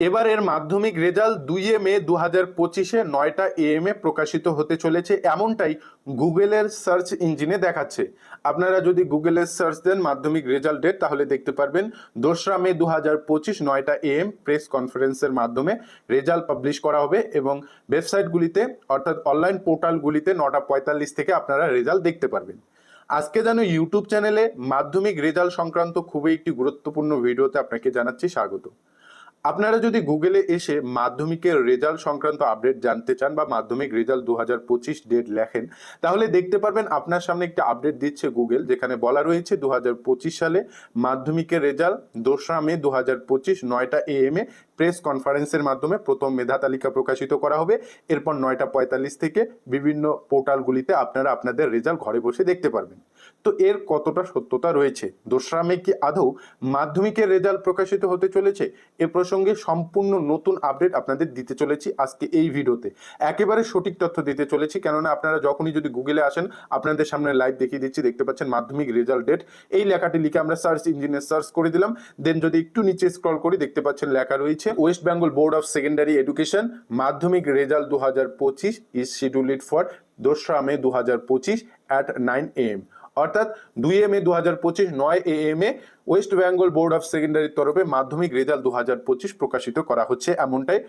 এবারের মাধ্যমিক রেজাল্ট দুইয়ে মে দু হাজার পঁচিশে নয়টা এএম এ প্রকাশিত হতে চলেছে। এমনটাই গুগলের সার্চ ইঞ্জিনে দেখাচ্ছে। আপনারা যদি গুগলের সার্চ দেন মাধ্যমিক রেজাল্ট ডেট, তাহলে দেখতে পারবেন দোসরা মে দু হাজার পঁচিশ নয়টা এএম প্রেস কনফারেন্সের মাধ্যমে রেজাল্ট পাবলিশ করা হবে এবং ওয়েবসাইটগুলিতে, অর্থাৎ অনলাইন পোর্টালগুলিতে নটা পঁয়তাল্লিশ থেকে আপনারা রেজাল্ট দেখতে পারবেন। আজকে যেন ইউটিউব চ্যানেলে মাধ্যমিক রেজাল্ট সংক্রান্ত খুবই একটি গুরুত্বপূর্ণ ভিডিওতে আপনাকে জানাচ্ছি স্বাগত। আপনারা যদি গুগলে এসে মাধ্যমিকের রেজাল্ট সংক্রান্ত আপডেট জানতে চান বা মাধ্যমিক রেজাল্ট দু হাজার পঁচিশ ডেট লেখেন, তাহলে দেখতে পারবেন আপনার সামনে একটা আপডেট দিচ্ছে গুগল যেখানে বলা রয়েছে দু হাজার পঁচিশ সালে মাধ্যমিকের রেজাল্ট দোসরা মে দু হাজার পঁচিশ নয়টা এ এম এ প্রেস কনফারেন্সের মাধ্যমে প্রথম মেধা তালিকা প্রকাশিত করা হবে। এরপর নয়টা পঁয়তাল্লিশ থেকে বিভিন্ন পোর্টালগুলিতে আপনারা আপনাদের রেজাল্ট ঘরে বসে দেখতে পারবেন। তো এর কতটা সত্যতা রয়েছে? দোসরা মে কি আদৌ মাধ্যমিকের রেজাল্ট প্রকাশিত হতে চলেছে? এ প্রসঙ্গে সম্পূর্ণ নতুন আপডেট আপনাদের দিতে চলেছি আজকে এই ভিডিওতে। একেবারে সঠিক তথ্য দিতে চলেছি, কেননা আপনারা যখনই যদি গুগলে আসেন, আপনাদের সামনে লাইভ দেখিয়ে দিচ্ছি, দেখতে পাচ্ছেন মাধ্যমিক রেজাল্ট ডেট এই লেখাটি লিখে আমরা সার্চ ইঞ্জিনে সার্চ করে দিলাম। দেন যদি একটু নিচে স্ক্রল করি, দেখতে পাচ্ছেন লেখা রয়েছে west Bengal board of secondary education Madhyamik result দু হাজার পঁচিশ ইজ শিডিউলিড ফর দোসরা মে দু হাজার পঁচিশ অ্যাট নাইন এম অর্থাৎ দুই এম এ দু হাজার পঁচিশ, নয় এ এম এ ওয়েস্ট বেঙ্গল বোর্ড অফ সেকেন্ডারির তরফে মাধ্যমিক রেজাল্ট দু হাজার পঁচিশ প্রকাশিত করা হচ্ছে এমনটাই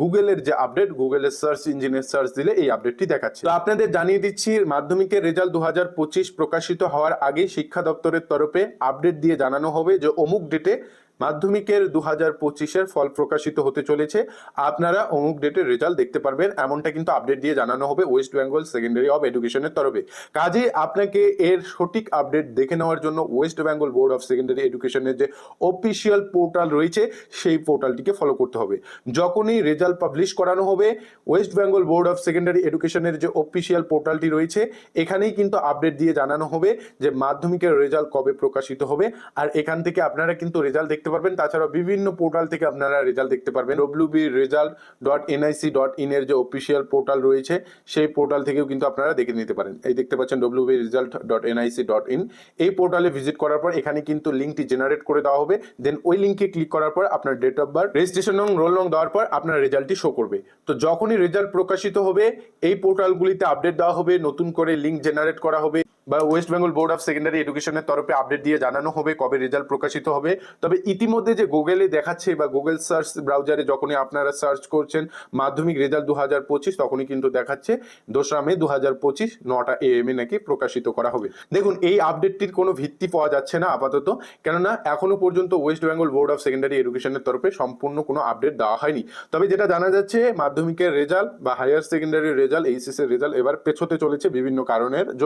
গুগলের যে আপডেট, গুগলের সার্চ ইঞ্জিনের সার্চ দিলে এই আপডেটটি দেখাচ্ছে। তো আপনাদের জানিয়ে দিচ্ছি, মাধ্যমিকের রেজাল্ট দু হাজার পঁচিশ প্রকাশিত হওয়ার আগেই শিক্ষা দপ্তরের তরফে আপডেট দিয়ে জানানো হবে যে অমুক ডেটে মাধ্যমিকের দু হাজার পঁচিশের ফল প্রকাশিত হতে চলেছে। আপনারা অমুক ডেটের রেজাল্ট দেখতে পারবেন, এমনটা কিন্তু আপডেট দিয়ে জানানো হবে ওয়েস্ট বেঙ্গল সেকেন্ডারি অফ এডুকেশনের তরফে। কাজে আপনাকে এর সঠিক আপডেট দেখে নেওয়ার জন্য west Bengal board of secondary এডুকেশনের যে অফিসিয়াল পোর্টাল রয়েছে, সেই পোর্টালটিকে ফলো করতে হবে। যখনই রেজাল্ট পাবলিশ করানো হবে west Bengal board of secondary এডুকেশনের যে অফিসিয়াল পোর্টালটি রয়েছে, এখানেই কিন্তু আপডেট দিয়ে জানানো হবে যে মাধ্যমিকের রেজাল্ট কবে প্রকাশিত হবে। আর এখান থেকে আপনারা কিন্তু রেজাল্ট দেখতে পারবেন। তাছাড়া বিভিন্ন পোর্টাল থেকে আপনারা রেজাল্ট দেখতে পারবেন। W B result dot NIC dot in এর যে অফিসিয়াল পোর্টাল রয়েছে, সেই পোর্টাল থেকেও কিন্তু আপনারা দেখে নিতে পারেন। এই দেখতে পাচ্ছেন W B result dot NIC dot in এই পোর্টালে ভিজিট করার পর এখানে কিন্তু লিঙ্কটি জেনারেট করে দেওয়া হবে দেন ওই লিঙ্কে ক্লিক করার পর আপনার ডেট অফ বার্থ রেজিস্ট্রেশন নং রোল নং দেওয়ার পর আপনার রেজাল্টটি শো করবে। তো যখনই রেজাল্ট প্রকাশিত হবে, এই পোর্টালগুলিতে আপডেট দেওয়া হবে, নতুন করে লিঙ্ক জেনারেট করা হবে বা west Bengal board of secondary এডুকেশনের তরফে আপডেট দিয়ে জানানো হবে কবে রেজাল্ট প্রকাশিত হবে। তবে ইতিমধ্যে যে গুগলে দেখাচ্ছে বা গুগল সার্চ ব্রাউজারে যখনই আপনারা সার্চ করছেন মাধ্যমিক রেজাল্ট দু হাজার পঁচিশ তখনই কিন্তু দেখাচ্ছে দোসরা মে দু হাজার পঁচিশ নটা এ এম এ নাকি প্রকাশিত করা হবে। দেখুন, এই আপডেটটির কোনো ভিত্তি পাওয়া যাচ্ছে না আপাতত, কেননা এখনও পর্যন্ত west Bengal board of secondary এডুকেশনের তরফে সম্পূর্ণ কোনো আপডেট দেওয়া হয়নি। তবে যেটা জানা যাচ্ছে, মাধ্যমিকের রেজাল্ট বা হায়ার সেকেন্ডারি রেজাল্ট এইচএস এর রেজাল্ট এবার পেছোতে চলেছে বিভিন্ন কারণের।